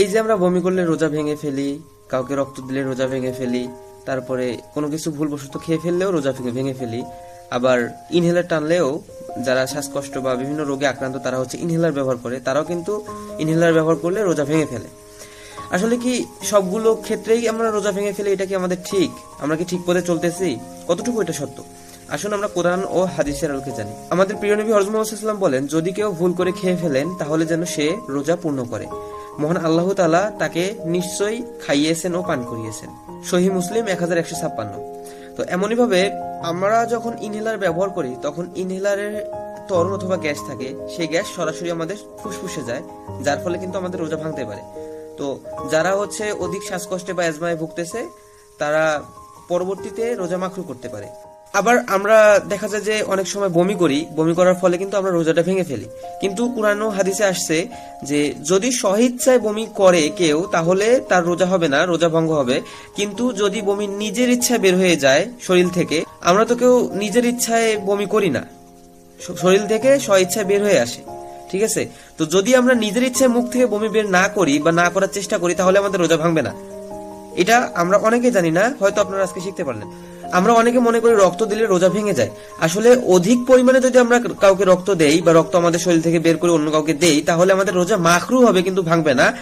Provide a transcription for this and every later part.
এই যে আমরা বমি করলে রোজা ভেঙে ফেলি, কাউকে রক্ত দিলে রোজা ভেঙে ফেলি, তারপরে কোনো কিছু ভুলবশত খেয়ে ফেললেও রোজা ভেঙে ভেঙে ফেলি, আবার ইনহেলার টানলেও যারা শ্বাসকষ্ট বা বিভিন্ন রোগে আক্রান্ত তারা হচ্ছে ইনহেলার ব্যবহার করে, তারাও কিন্তু ইনহেলার ব্যবহার করলে রোজা ভেঙে ফেলে। আসলে কি সবগুলো ক্ষেত্রেই আমরা রোজা ভেঙে ফেলি, এটা কি আমাদের ঠিক? আমরা কি ঠিক পথে চলতেছি? কতটুকু এটা সত্য? আসুন আমরা কোরআন ও হাদিসের আলোকে জানি। আমাদের প্রিয় নবী সাল্লাম বলেন, যদি কেউ ভুল করে খেয়ে ফেলেন, তাহলে যেন সে রোজা পূর্ণ করে। মহান আল্লাহ তালা তাকে নিশ্চয়ই খাইয়েছেন ও পান করিয়েছেন। সহি মুসলিম এক হাজার একশো ছাপ্পান্ন। তো এমনই ভাবে আমরা যখন ইনহেলার ব্যবহার করি, তখন ইনহেলারের তরল অথবা গ্যাস থাকে, সেই গ্যাস সরাসরি আমাদের ফুসফুসে যায়, যার ফলে কিন্তু আমাদের রোজা ভাঙতে পারে। তো যারা হচ্ছে অধিক শ্বাসকষ্টে বা অ্যাজমায় ভুগতেছে, তারা পরবর্তীতে রোজা মাখরু করতে পারে। আবার আমরা দেখা যায় যে অনেক সময় বমি করি, বমি করার ফলে কিন্তু আমরা রোজাটা ভেঙে ফেলি। কিন্তু কোরআন হাদিসে আসছে যে, যদি স্বইচ্ছায় বমি করে কেউ, তাহলে তার রোজা হবে না, রোজা ভঙ্গ হবে। কিন্তু যদি বমি নিজের ইচ্ছায় বের হয়ে যায় শরীর থেকে, আমরা তো কেউ নিজের ইচ্ছায় বমি করি না। শরীর থেকে স্বইচ্ছায় বের হয়ে আসে। ঠিক আছে? তো যদি আমরা নিজের ইচ্ছায় মুখ থেকে বমি বের না করি বা না করার চেষ্টা করি, তাহলে আমাদের রোজা ভাঙবে না। এটা আমরা অনেকে জানি না, হয়তো আপনারা আজকে শিখতে পারলেন। আমরা অনেকে মনে করি রক্ত দিলে রোজা ভেঙে যায়। আসলে অধিক পরিমাণে যদি আমরা কাউকে রক্ত দেই বা রক্ত আমাদের শরীর থেকে বের করে অন্য কাউকে দেই, তাহলে আমাদের রোজা মাখরু হবে কিন্তু ভাঙবে না।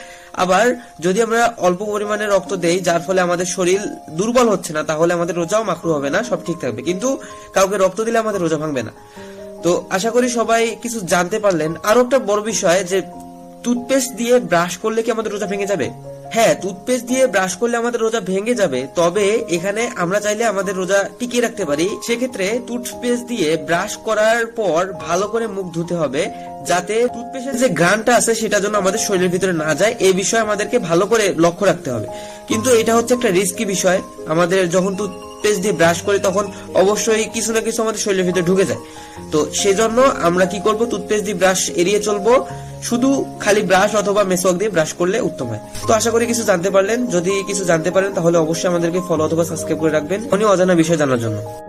আবার যদি আমরা অল্প পরিমাণে রক্ত দেই, যার ফলে আমাদের শরীর দুর্বল হচ্ছে না, তাহলে আমাদের রোজাও মাখরু হবে না, সব ঠিক থাকবে। কিন্তু কাউকে রক্ত দিলে আমাদের রোজা ভাঙবে না। তো আশা করি সবাই কিছু জানতে পারলেন। আরও একটা বড় বিষয় যে টুথপেস্ট দিয়ে ব্রাশ করলে কি আমাদের রোজা ভেঙে যাবে? হ্যাঁ টুথপেস্ট দিয়ে ব্রাশ করলে আমাদের রোজা ভেঙে যাবে। তবে এখানে আমরা চাইলে আমাদের রোজা টিকিয়ে রাখতে পারি। সেক্ষেত্রে টুথপেস্ট দিয়ে ব্রাশ করার পর ভালো করে মুখ ধুতে হবে, যাতে টুথপেস্টের যে গ্রানটা আছে সেটা যেন আমাদের শরীরের ভিতরে না যায়। এই বিষয়ে আমাদেরকে ভালো করে লক্ষ্য রাখতে হবে। কিন্তু এটা হচ্ছে একটা রিস্কি বিষয়। আমাদের যখন টুথপেস্ট দিয়ে ব্রাশ করি, তখন অবশ্যই কিছু না কিছু আমাদের শরীরের ভিতরে ঢুকে যায়। তো সেজন্য আমরা কি করব? টুথপেস্ট দিয়ে ব্রাশ এড়িয়ে চলবো। শুধু খালি ব্রাশ অথবা মেসওয়াক দিয়ে ব্রাশ করলে উত্তম হয়। তো আশা করি কিছু জানতে পারলেন। যদি কিছু জানতে পারেন, তাহলে অবশ্যই আমাদেরকে ফলো অথবা সাবস্ক্রাইব করে রাখবেন। অনেক অজানা বিষয় জানার জন্য।